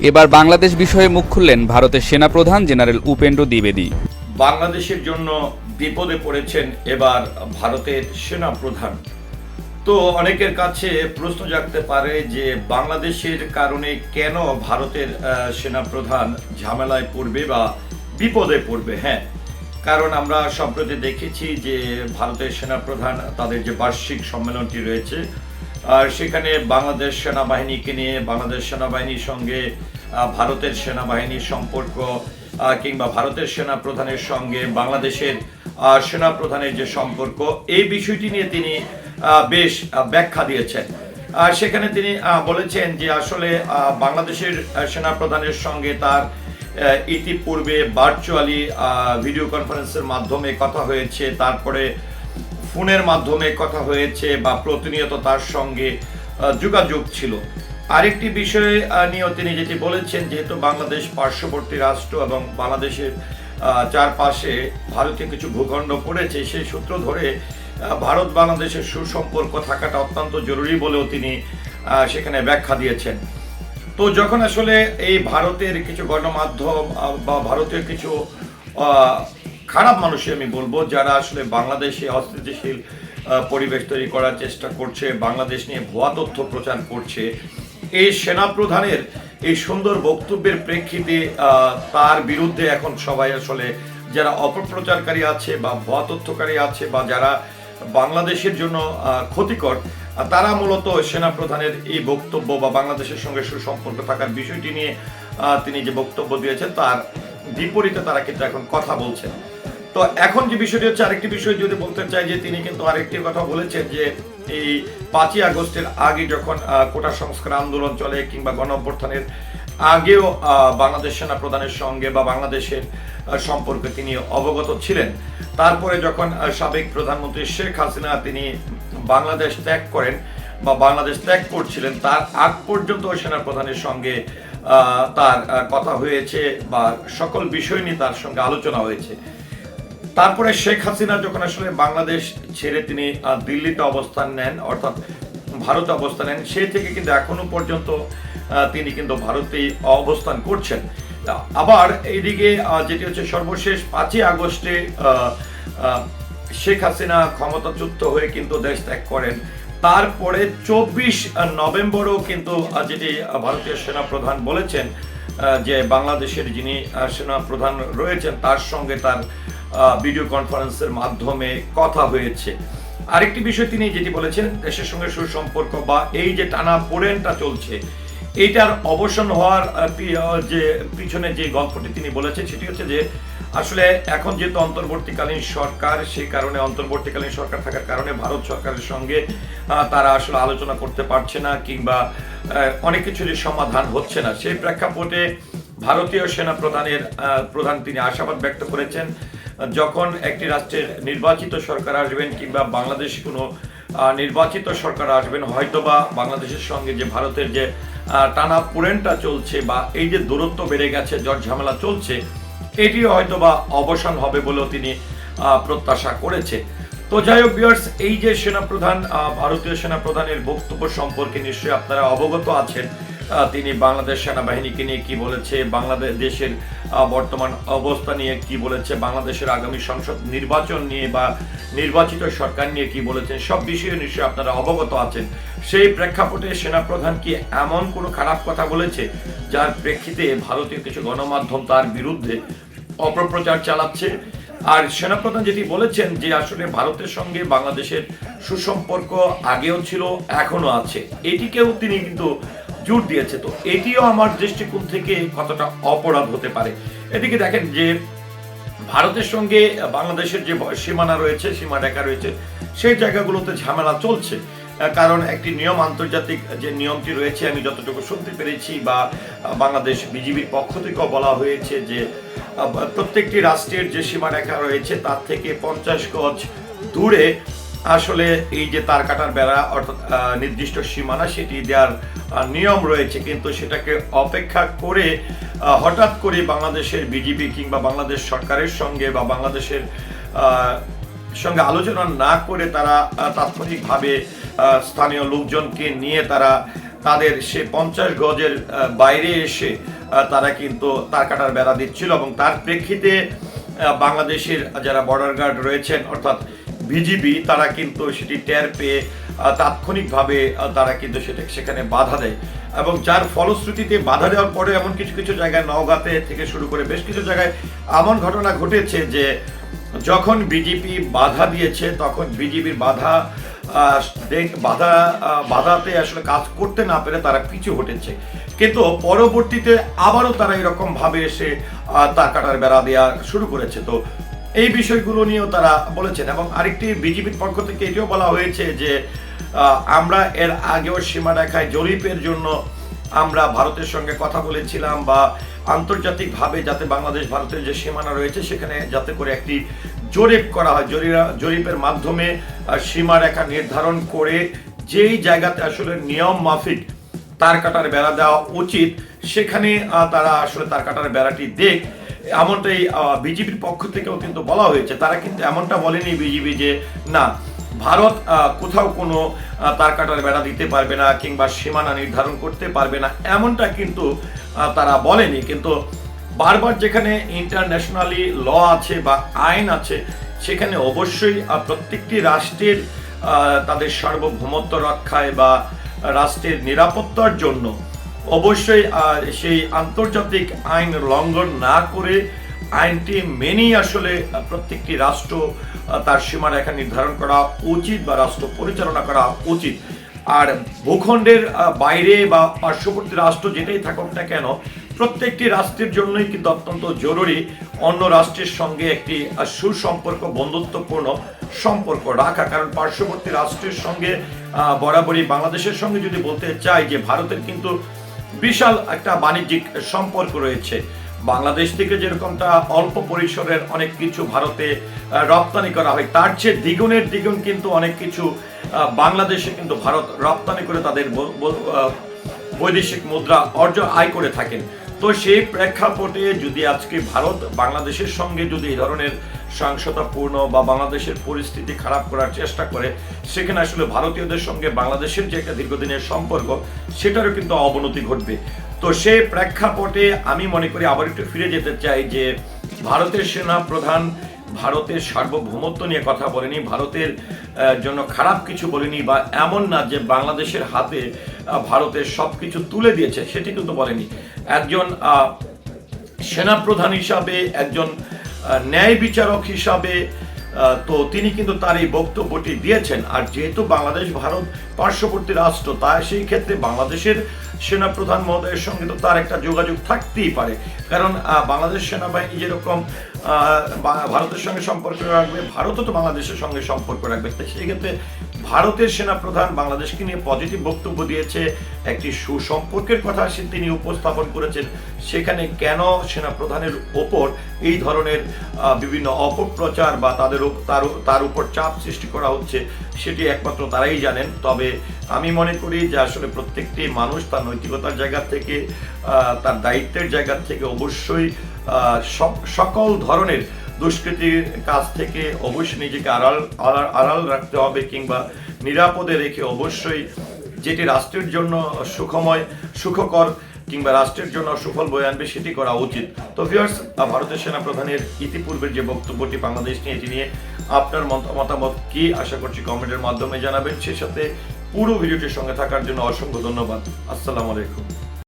এবার বাংলাদেশ বিষয়ে মুখ খুললেন ভারতের সেনাপ্রধান জেনারেল উপেন্দ্র দ্বিবেদী। বাংলাদেশের জন্য বিপদে পড়েছেন এবার ভারতের সেনা প্রধান তো অনেকের কাছে প্রশ্ন জাগতে পারে যে বাংলাদেশের কারণে কেন ভারতের সেনা প্রধান ঝামেলায় পড়বে বা বিপদে পড়বে? হ্যাঁ কারণ আমরা সম্প্রতি দেখেছি যে ভারতের সেনা প্রধান তাদের যে বার্ষিক সম্মেলনটি রয়েছে আর সেখানে বাংলাদেশ সেনাবাহিনীকে নিয়ে, বাংলাদেশ সেনাবাহিনীর সঙ্গে ভারতের সেনাবাহিনীর সম্পর্ক কিংবা ভারতের সেনা প্রধানের সঙ্গে বাংলাদেশের সেনা প্রধানের যে সম্পর্ক, এই বিষয়টি নিয়ে তিনি বেশ ব্যাখ্যা দিয়েছেন। আর সেখানে তিনি বলেছেন যে আসলে বাংলাদেশের সেনা প্রধানের সঙ্গে তার ইতিপূর্বে ভার্চুয়ালি ভিডিও কনফারেন্সের মাধ্যমে কথা হয়েছে। তারপরে ফোনের মাধ্যমে কথা হয়েছে বা প্রতিনিয়ত তার সঙ্গে যোগাযোগ ছিল। আরেকটি বিষয়ে নিয়েও তিনি যেটি বলেছেন, যেহেতু বাংলাদেশ পার্শ্ববর্তী রাষ্ট্র এবং বাংলাদেশের চারপাশে ভারতীয় কিছু ভূখণ্ড পড়েছে, সেই সূত্র ধরে ভারত বাংলাদেশের সুসম্পর্ক থাকাটা অত্যন্ত জরুরি বলেও তিনি সেখানে ব্যাখ্যা দিয়েছেন। তো যখন আসলে এই ভারতের কিছু গণমাধ্যম বা ভারতীয় কিছু খারাপ মানুষই আমি বলব, যারা আসলে বাংলাদেশে অস্থিতিশীল পরিবেশ তৈরি করার চেষ্টা করছে, বাংলাদেশ নিয়ে ভুয়া তথ্য প্রচার করছে, এই সেনা প্রধানের এই সুন্দর বক্তব্যের প্রেক্ষিতে তার বিরুদ্ধে এখন সবাই আসলে যারা অপপ্রচারকারী আছে বা ভুয়া তথ্যকারী আছে বা যারা বাংলাদেশের জন্য ক্ষতিকর তারা মূলত সেনা প্রধানের এই বক্তব্য বা বাংলাদেশের সঙ্গে সুসম্পর্ক থাকার বিষয়টি নিয়ে তিনি যে বক্তব্য দিয়েছেন, তার বিপরীতে তারা কিন্তু এখন কথা বলছেন। তো এখন যে বিষয়টি হচ্ছে, আরেকটি বিষয় যদি বলতে চাই যে তিনি কিন্তু আরেকটি কথা বলেছেন যে এই পাঁচই আগস্টের আগে যখন কোটা সংস্কার আন্দোলন চলে কিংবা গণ অভ্যুত্থানের আগেও বাংলাদেশ সেনা প্রধানের সঙ্গে বা বাংলাদেশের সম্পর্কে তিনি অবগত ছিলেন। তারপরে যখন সাবেক প্রধানমন্ত্রী শেখ হাসিনা তিনি বাংলাদেশ ত্যাগ করেন বা বাংলাদেশ ত্যাগ করছিলেন, তার আগ পর্যন্ত সেনা প্রধানের সঙ্গে তার কথা হয়েছে বা সকল বিষয় নিয়ে তার সঙ্গে আলোচনা হয়েছে। তারপরে শেখ হাসিনা যখন আসলে বাংলাদেশ ছেড়ে তিনি দিল্লিতে অবস্থান নেন, অর্থাৎ ভারতে অবস্থান নেন সেই থেকে কিন্তু এখনও পর্যন্ত তিনি কিন্তু ভারতেই অবস্থান করছেন। আবার এইদিকে যেটি হচ্ছে সর্বশেষ পাঁচই আগস্টে শেখ হাসিনা ক্ষমতাচ্যুত হয়ে কিন্তু দেশ ত্যাগ করেন। তারপরে চব্বিশ নভেম্বরও কিন্তু যেটি ভারতীয় সেনা প্রধান বলেছেন যে বাংলাদেশের যিনি সেনা প্রধান রয়েছেন, তার সঙ্গে তার ভিডিও কনফারেন্সের মাধ্যমে কথা হয়েছে। আরেকটি বিষয় তিনি যেটি বলেছেন, দেশের সঙ্গে সুসম্পর্ক বা এই যে টানা পোড়েনটা চলছে, এইটার অবসান হওয়ার যে পিছনে যে গল্পটি তিনি বলেছেন, সেটি হচ্ছে যে আসলে এখন যেহেতু অন্তর্বর্তীকালীন সরকার, সেই কারণে অন্তর্বর্তীকালীন সরকার থাকার কারণে ভারত সরকারের সঙ্গে তারা আসলে আলোচনা করতে পারছে না কিংবা অনেক কিছুরই সমাধান হচ্ছে না। সেই প্রেক্ষাপটে ভারতীয় সেনা প্রধানের প্রধান তিনি আশাবাদ ব্যক্ত করেছেন যখন একটি রাষ্ট্রের নির্বাচিত সরকার আসবেন কিংবা বাংলাদেশ কোনো নির্বাচিত সরকার আসবেন, হয়তোবা বাংলাদেশের সঙ্গে যে ভারতের যে টানা পুরেনটা চলছে বা এই যে দূরত্ব বেড়ে গেছে জ্বর ঝামেলা চলছে এটি হয়তোবা অবসান হবে বলেও তিনি প্রত্যাশা করেছে। তো যাই হোক ভিউয়ার্স এই যে সেনাপ্রধান ভারতীয় সেনাপ্রধানের বক্তব্য সম্পর্কে নিশ্চয়ই আপনারা অবগত আছেন। তিনি বাংলাদেশ সেনাবাহিনীকে নিয়ে কি বলেছে বাংলাদেশ দেশের বর্তমান অবস্থা নিয়ে কি বলেছে, বাংলাদেশের আগামী সংসদ নির্বাচন নিয়ে বা নির্বাচিত সরকার নিয়ে কি বলেছেন, সব বিষয়ে নিশ্চয়ই আপনারা অবগত আছেন। সেই প্রেক্ষাপটে সেনাপ্রধান কি এমন কোনো খারাপ কথা বলেছে, যার প্রেক্ষিতে ভারতীয় কিছু গণমাধ্যম তার বিরুদ্ধে অপপ্রচার চালাচ্ছে? আর সেনাপ্রধান যেটি বলেছেন যে আসলে ভারতের সঙ্গে বাংলাদেশের সুসম্পর্ক আগেও ছিল এখনও আছে। এটিকেও তিনি কিন্তু জোর দিয়েছে। তো এটিও আমার দৃষ্টিকোণ থেকে কতটা অপরাধ হতে পারে? এদিকে দেখেন যে ভারতের সঙ্গে বাংলাদেশের যে সীমানা রয়েছে, সীমা রেখা রয়েছে, সেই জায়গাগুলোতে ঝামেলা চলছে। কারণ একটি নিয়ম আন্তর্জাতিক যে নিয়মটি রয়েছে, আমি যতটুকু শুনতে পেরেছি বা বাংলাদেশ বিজিবির পক্ষ থেকেও বলা হয়েছে যে প্রত্যেকটি রাষ্ট্রের যে সীমারেখা রয়েছে, তার থেকে পঞ্চাশ গজ দূরে আসলে এই যে তার কাটার বেড়া, অর্থাৎ নির্দিষ্ট সীমানা, সেটি দেওয়ার নিয়ম রয়েছে। কিন্তু সেটাকে অপেক্ষা করে হঠাৎ করে বাংলাদেশের বিজেপি কিংবা বাংলাদেশ সরকারের সঙ্গে বা বাংলাদেশের সঙ্গে আলোচনা না করে তারা তাৎক্ষণিকভাবে স্থানীয় লোকজনকে নিয়ে তারা, তাদের সে পঞ্চাশ গজের বাইরে এসে তারা কিন্তু তার কাটার বেড়া দিচ্ছিল এবং তার প্রেক্ষিতে বাংলাদেশের যারা বর্ডার গার্ড রয়েছেন, অর্থাৎ বিজিবি, তারা কিন্তু সেটি টের পেয়ে তাৎক্ষণিকভাবে তারা কিন্তু সেটা সেখানে বাধা দেয়। এবং যার ফলশ্রুতিতে বাধা দেওয়ার পরে এমন কিছু কিছু জায়গায় নওগাঁতে থেকে শুরু করে বেশ কিছু জায়গায় এমন ঘটনা ঘটেছে যে, যখন বিজেপি বাধা দিয়েছে, তখন বিজেপির বাধা বাধা বাধাতে আসলে কাজ করতে না পেরে তারা পিছু হটেছে। কিন্তু পরবর্তীতে আবারও তারা এরকমভাবে এসে তার কাটার বেড়া দেওয়া শুরু করেছে। তো এই বিষয়গুলো নিয়েও তারা বলেছেন এবং আরেকটি বিজেপির পক্ষ থেকে এটিও বলা হয়েছে যে আমরা এর আগেও সীমা রেখায় জরিপের জন্য আমরা ভারতের সঙ্গে কথা বলেছিলাম বা আন্তর্জাতিকভাবে যাতে বাংলাদেশ ভারতের যে সীমানা রয়েছে সেখানে যাতে করে একটি জরিপ করা হয়। জরিপের মাধ্যমে সীমারেখা নির্ধারণ করে যেই জায়গাতে আসলে নিয়ম মাফিক তার কাটার বেড়া দেওয়া উচিত, সেখানে তারা আসলে তার কাটার বেড়াটি দেখ এমনটাই বিজেপির পক্ষ থেকেও কিন্তু বলা হয়েছে। তারা কিন্তু এমনটা বলেনি বিজেপি যে, না, ভারত কোথাও কোনো তার কাটার বেড়া দিতে পারবে না কিংবা সীমানা নির্ধারণ করতে পারবে না। এমনটা কিন্তু তারা বলেনি। কিন্তু বারবার যেখানে ইন্টারন্যাশনালি ল আছে বা আইন আছে, সেখানে অবশ্যই প্রত্যেকটি রাষ্ট্রের তাদের সার্বভৌমত্ব রক্ষায় বা রাষ্ট্রের নিরাপত্তার জন্য অবশ্যই সেই আন্তর্জাতিক আইন লঙ্ঘন না করে আইনটি মেনেই আসলে প্রত্যেকটি রাষ্ট্র তার সীমারেখা নির্ধারণ করা উচিত বা রাষ্ট্র পরিচালনা করা উচিত। আর ভূখণ্ডের বাইরে বা পার্শ্ববর্তী রাষ্ট্র যেটাই থাকুক না কেন, প্রত্যেকটি রাষ্ট্রের জন্যই কিন্তু অত্যন্ত জরুরি অন্য রাষ্ট্রের সঙ্গে একটি সুসম্পর্ক, বন্ধুত্বপূর্ণ সম্পর্ক রাখা। কারণ পার্শ্ববর্তী রাষ্ট্রের সঙ্গে বরাবরই বাংলাদেশের সঙ্গে যদি বলতে চাই যে ভারতের কিন্তু বিশাল একটা বাণিজ্যিক সম্পর্ক রয়েছে। বাংলাদেশ থেকে যেরকমটা অল্প পরিসরের অনেক কিছু ভারতে রপ্তানি করা হয়, তার চেয়ে দ্বিগুণের দ্বিগুণ কিন্তু অনেক কিছু বাংলাদেশে কিন্তু ভারত রপ্তানি করে তাদের বৈদেশিক মুদ্রা অর্জন, আয় করে থাকেন। তো সেই প্রেক্ষাপটে যদি আজকে ভারত বাংলাদেশের সঙ্গে যদি এই ধরনের সহিংসতাপূর্ণ বা বাংলাদেশের পরিস্থিতি খারাপ করার চেষ্টা করে, সেখানে আসলে ভারতীয়দের সঙ্গে বাংলাদেশের যে একটা দীর্ঘদিনের সম্পর্ক, সেটারও কিন্তু অবনতি ঘটবে। তো সেই প্রেক্ষাপটে আমি মনে করি আবার একটু ফিরে যেতে চাই যে ভারতের সেনা প্রধান ভারতের সার্বভৌমত্ব নিয়ে কথা বলেনি, ভারতের জন্য খারাপ কিছু বলেনি বা এমন না যে বাংলাদেশের হাতে ভারতের সব কিছু তুলে দিয়েছে, সেটি কিন্তু বলেনি। একজন সেনাপ্রধান হিসাবে, একজন ন্যায় বিচারক হিসাবে তো তিনি কিন্তু তার এই বক্তব্যটি দিয়েছেন। আর যেহেতু বাংলাদেশ, ভারত পার্শ্ববর্তী রাষ্ট্র তাই সেই ক্ষেত্রে বাংলাদেশের সেনাপ্রধান মহোদয়ের সঙ্গে তো তার একটা যোগাযোগ থাকতেই পারে। কারণ বাংলাদেশ সেনাবাহিনী যেরকম ভারতের সঙ্গে সম্পর্ক রাখবে, ভারতও তো বাংলাদেশের সঙ্গে সম্পর্ক রাখবে। তাই সেই ক্ষেত্রে ভারতের সেনাপ্রধান বাংলাদেশকে নিয়ে পজিটিভ বক্তব্য দিয়েছে, একটি সুসম্পর্কের কথা তিনি উপস্থাপন করেছেন। সেখানে কেন সেনাপ্রধানের ওপর এই ধরনের বিভিন্ন অপপ্রচার বা তাদের তার উপর চাপ সৃষ্টি করা হচ্ছে, সেটি একমাত্র তারাই জানেন। তবে আমি মনে করি যে আসলে প্রত্যেকটি মানুষ তার নৈতিকতার জায়গা থেকে তার দায়িত্বের জায়গা থেকে অবশ্যই সকল ধরনের দুষ্কৃতির কাছ থেকে অবশ্যই নিজেকে আড়াল আড়াল রাখতে হবে কিংবা নিরাপদে রেখে অবশ্যই যেটি রাষ্ট্রের জন্য সুখময়, সুখকর কিংবা রাষ্ট্রের জন্য সুফল বয়ে আনবে সেটি করা উচিত। তো ভিউয়ার্স ভারতের সেনা প্রধানের ইতিপূর্বের যে বক্তব্যটি বাংলাদেশ নিয়ে, এটি নিয়ে আপনার মত- মতামত কি? আশা করছি কমেন্টের মাধ্যমে জানাবেন। সে সাথে পুরো ভিডিওটির সঙ্গে থাকার জন্য অসংখ্য ধন্যবাদ। আসসালামু আলাইকুম।